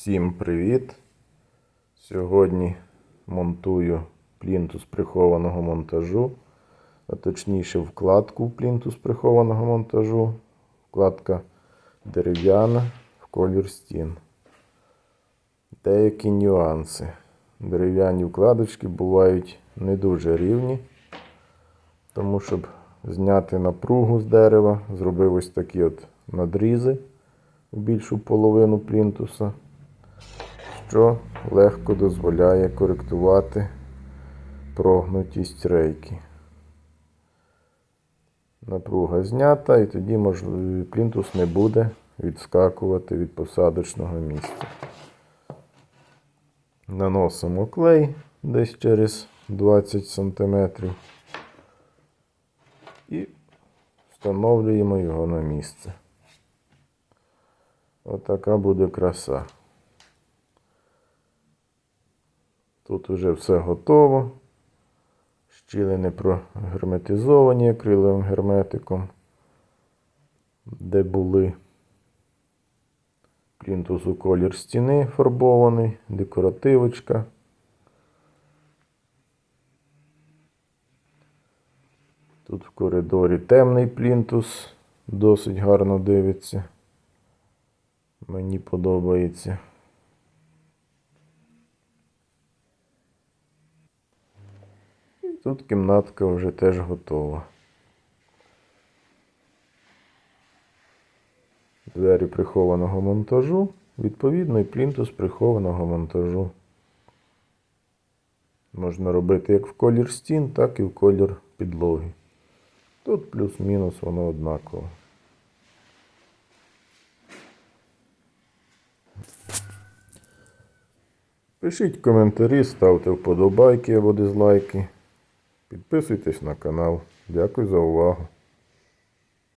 Всім привіт! Сьогодні монтую плінтус прихованого монтажу, а точніше вкладку в плінтус прихованого монтажу. Вкладка дерев'яна в колір стін. Деякі нюанси. Дерев'яні вкладочки бувають не дуже рівні, тому щоб зняти напругу з дерева, зробив ось такі от надрізи в більшу половину плінтуса, що легко дозволяє коректувати прогнутість рейки. Напруга знята, і тоді плінтус не буде відскакувати від посадочного місця. Наносимо клей десь через 20 см і встановлюємо його на місце. Отака буде краса. Тут вже все готово. Щілини прогерметизовані акриловим герметиком, де були плінтус у колір стіни фарбований, декоративочка. Тут в коридорі темний плінтус, досить гарно дивиться. Мені подобається. Тут кімнатка вже теж готова. Двері прихованого монтажу, відповідно і плінтус прихованого монтажу. Можна робити як в колір стін, так і в колір підлоги. Тут плюс-мінус воно однаково. Пишіть коментарі, ставте вподобайки або дизлайки. Підписуйтесь на канал. Дякую за увагу.